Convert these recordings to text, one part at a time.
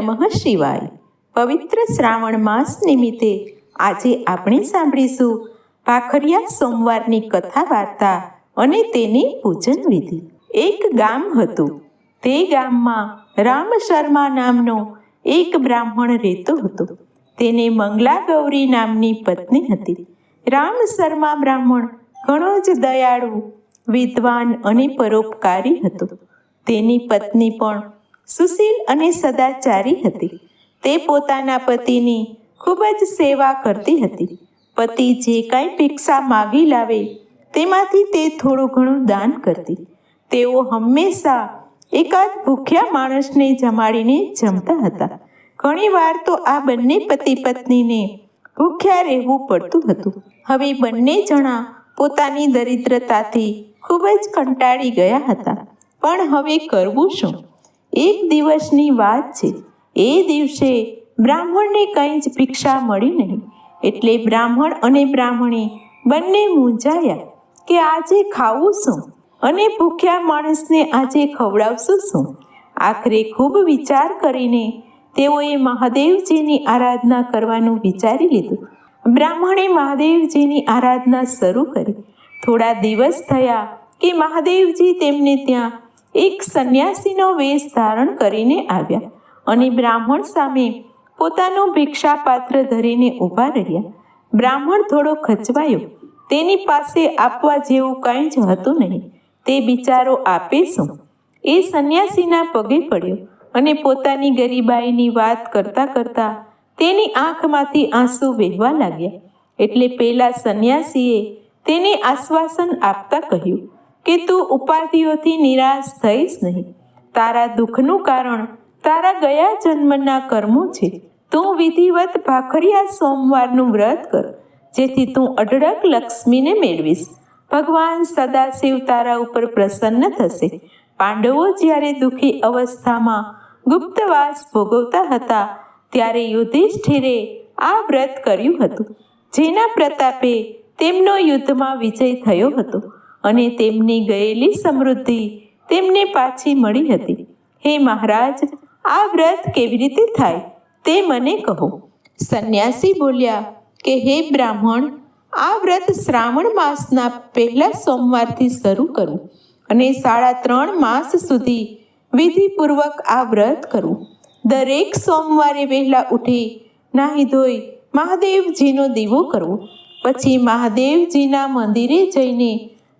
નમઃ શિવાય પવિત્ર શ્રાવણ માસ નિમિત્તે આજે આપણે સાંભળીશું પાખરિયા સોમવારની કથા વાર્તા અને તેની પૂજન વિધિ. એક ગામ હતું. તે ગામમાં રામ શર્મા નામનો એક બ્રાહ્મણ રહેતો હતો. તેને મંગલા ગૌરી નામની પત્ની હતી. રામ શર્મા બ્રાહ્મણ ઘણો જ દયાળુ, વિદ્વાન અને પરોપકારી હતો. તેની પત્ની પણ સુશીલ અને સદાચારી હતી. તે પોતાના પતિની ખૂબ જ સેવા કરતી હતી. પતિ જે કાંઈ ભિક્ષા માગી લાવે, તેમાંથી તે થોડું ઘણું દાન કરતી. તેઓ હંમેશા એકાદ ભૂખ્યા માણસને જમાડીને જમતા હતા. ઘણીવાર તો આ બંને પતિ પત્નીને ભૂખ્યા રહેવું પડતું હતું. હવે બંને જણા પોતાની દરિદ્રતાથી ખૂબ જ કંટાળી ગયા હતા. પણ હવે કરવું શું? એક દિવસની વાત છે. એ દિવસે બ્રાહ્મણને કંઈ જ ભિક્ષા મળી નહીં. એટલે બ્રાહ્મણ અને બ્રાહ્મણી બંને મૂંઝાયા કે આજે ખાવું શું? અને ભૂખ્યા માણસને આજે ખવડાવશું શું? આખરે ખૂબ વિચાર કરીને તેઓએ મહાદેવજીની આરાધના કરવાનું વિચારી લીધું. બ્રાહ્મણે મહાદેવજીની આરાધના શરૂ કરી. થોડા દિવસ થયા કે મહાદેવજી તેમને ત્યાં એક સંન્યાસીનો વેશ ધારણ કરીને આવ્યા અને બ્રાહ્મણ સામે પોતાનું ભિક્ષાપાત્ર ધરીને ઊભા રહ્યા. બ્રાહ્મણ થોડો ખચવાયો, તેની પાસે આપવા જેવું કાંઈ જ હતું નહીં. તે બિચારો આપે શું? એ સંન્યાસીના પગે પડ્યો અને પોતાની ગરીબાઈની વાત કરતા કરતા તેની આંખમાંથી આંસુ વહેવા લાગ્યા. એટલે પેલા સંન્યાસીએ તેને આશ્વાસન આપતા કહ્યું કે તું ઉપાધિઓથી નિરાશ થઈશ નહીં. તારા દુઃખનું કારણ તારા ગયા જન્મના કર્મો છે. તું વિધિવત ભાખરિયા સોમવારનું વ્રત કર, જેથી તું અઢળક લક્ષ્મીને મેળવીશ. ભગવાન સદાશિવ તારા ઉપર પ્રસન્ન થશે. પાંડવો જ્યારે દુઃખી અવસ્થામાં ગુપ્તવાસ ભોગવતા હતા, ત્યારે યુધિષ્ઠિરે આ વ્રત કર્યું હતું, જેના પ્રતાપે તેમનો યુદ્ધમાં વિજય થયો હતો. અને તેમની ગયેલી સમૃદ્ધિ તેમને પાછી મળી હતી. હે મહારાજ, આ વ્રત કેવી રીતે થાય તે મને કહો. સંન્યાસી બોલ્યા, કે હે બ્રાહ્મણ, આ વ્રત શ્રાવણ માસના પહેલા સોમવારથી શરૂ કરું અને સાડા ત્રણ માસ સુધી વિધિપૂર્વક આ વ્રત કરું. દરેક સોમવારે વહેલા ઉઠી નાહી ધોઈ મહાદેવજીનો દીવો કરવો પછી મહાદેવજીના મંદિરે જઈને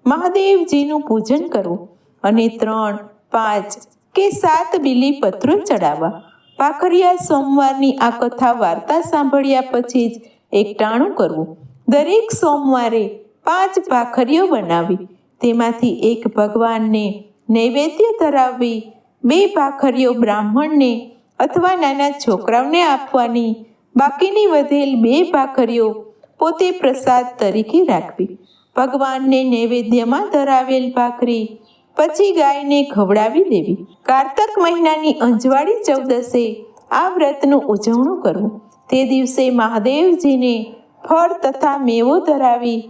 મહાદેવજીનું પૂજન કરવું અને ત્રણ, પાંચ કે સાત બીલી પત્રો ચડાવવા પાખરિયા સોમવારની આ કથા વાર્તા સાંભળ્યા પછી જ એકટાણું કરવું. દરેક સોમવારે પાંચ ભાખરીઓ બનાવી. તેમાંથી એક ભગવાનને નૈવેદ્ય ધરાવવી બે ભાખરીઓ બ્રાહ્મણને અથવા નાના છોકરાઓને આપવાની. બાકીની વધેલ બે ભાખરીઓ પોતે પ્રસાદ તરીકે રાખવી. ભગવાનને નૈવેદ્યમાં ધરાવેલ ભાખરી, પછી ગાયને ખવડાવી દેવી. કારતક મહિનાની અંજવાળી ચૌદસે આ વ્રતનું ઉજવણું કરવું તે દિવસે મહાદેવજીને ફળ તથા મેવો ધરાવી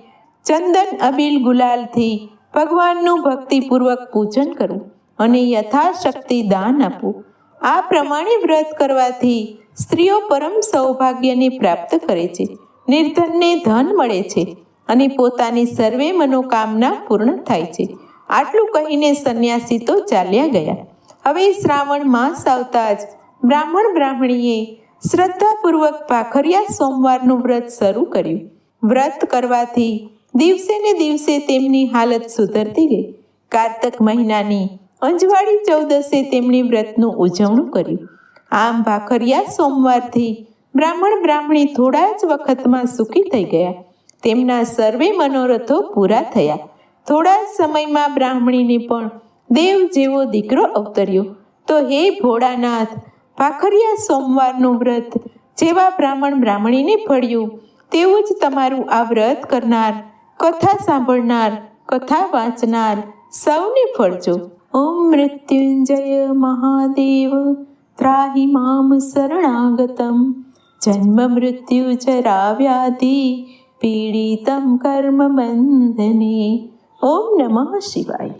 ચંદન અબીલ ગુલાલથી ભગવાનનું ભક્તિપૂર્વક પૂજન કરવું અને યથાશક્તિ દાન આપવું આ પ્રમાણે વ્રત કરવાથી સ્ત્રીઓ પરમ સૌભાગ્યને પ્રાપ્ત કરે છે. નિર્ધનને ધન મળે છે. અને પોતાની સર્વે મનોકામના પૂર્ણ થાય છે. આટલું કહીને સંન્યાસી તો ચાલ્યા ગયા. હવે શ્રાવણ માસ આવતા જ બ્રાહ્મણ બ્રાહ્મણીએ શ્રદ્ધાપૂર્વક ભાખરિયા સોમવારનું વ્રત શરૂ કર્યું. વ્રત કરવાથી દિવસે ને દિવસે તેમની હાલત સુધરતી ગઈ. કારતક મહિનાની અંજવાળી ચૌદસે તેમની વ્રતનું ઉજવણું કર્યું. આમ ભાખરિયા સોમવારથી બ્રાહ્મણ બ્રાહ્મણી થોડા જ વખતમાં સુખી થઈ ગયા. તેમના સર્વે મનોરથો પૂરા થયા. થોડા સમયમાં બ્રાહ્મણીને પણ દેવ જેવો દીકરો અવતર્યો. તો હે ભોળાનાથ ભાખરિયા સોમવારનું વ્રત જેવા બ્રાહ્મણ બ્રાહ્મણીને ફળ્યું. તેવું જ તમારું આ વ્રત કરનાર, કથા સાંભળનાર, કથા વાંચનાર સૌને ફળજો. ઓમ મૃત્યુંજય મહાદેવ, ત્રાહી મામ શરણાગતમ. જન્મ મૃત્યુ જરા વ્યાધિ પીડિતમ કર્મ બંધને ઓમ નમઃ શિવાય